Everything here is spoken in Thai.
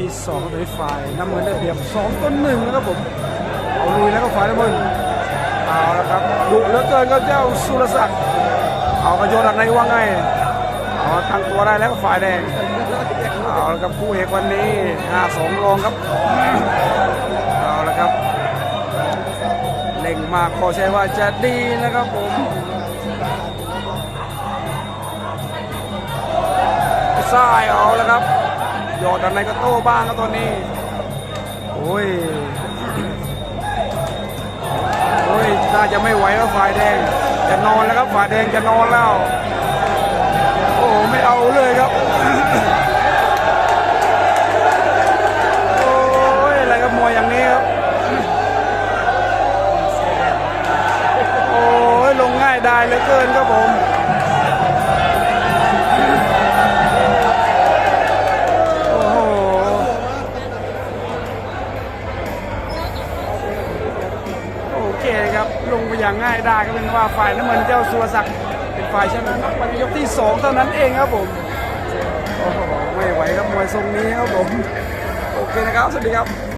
ที่สองโดยฝ่ายน้ำเงินได้เปรียบสองต้นหนึ่งนะครับผมเอาลุยแล้วก็ฝ่ายน้ำเงินเอาละครับดุเหลือเกินครับเจ้าสุรศักดิ์เอากระโยนอะไรว่าไงเอาตั้งตัวได้แล้วก็ฝ่ายแดงเอาละครับคู่เอกวันนี้ห้าสองรองครับเอาละครับเล่งมากขอใช้ว่าจะดีนะครับผมซ้ายเอาแล้วครับ ยอดอะไรก็โต้บ้างครับตอนนี้ โอ้ย โอ้ย น่าจะไม่ไหวแล้วฝ่ายแดง จะนอนแล้วครับฝ่ายแดงจะนอนแล้ว โอ้ไม่เอาเลยครับ โอ้ย อะไรครับมวยอย่างนี้ครับ โอ้ย ลงง่ายได้เหลือเกินครับผม โอเคครับลงไปอย่างง่ายได้ก็เป็นว่าฝ่ายน้ำมันเจ้าสุรศักดิ์เป็นฝ่ายชนะครับไปยกที่สองเท่านั้นเองครับผมโอ้โหไม่ไหวครับมวยทรงนี้ครับผมโอเคนะครับสวัสดีครับ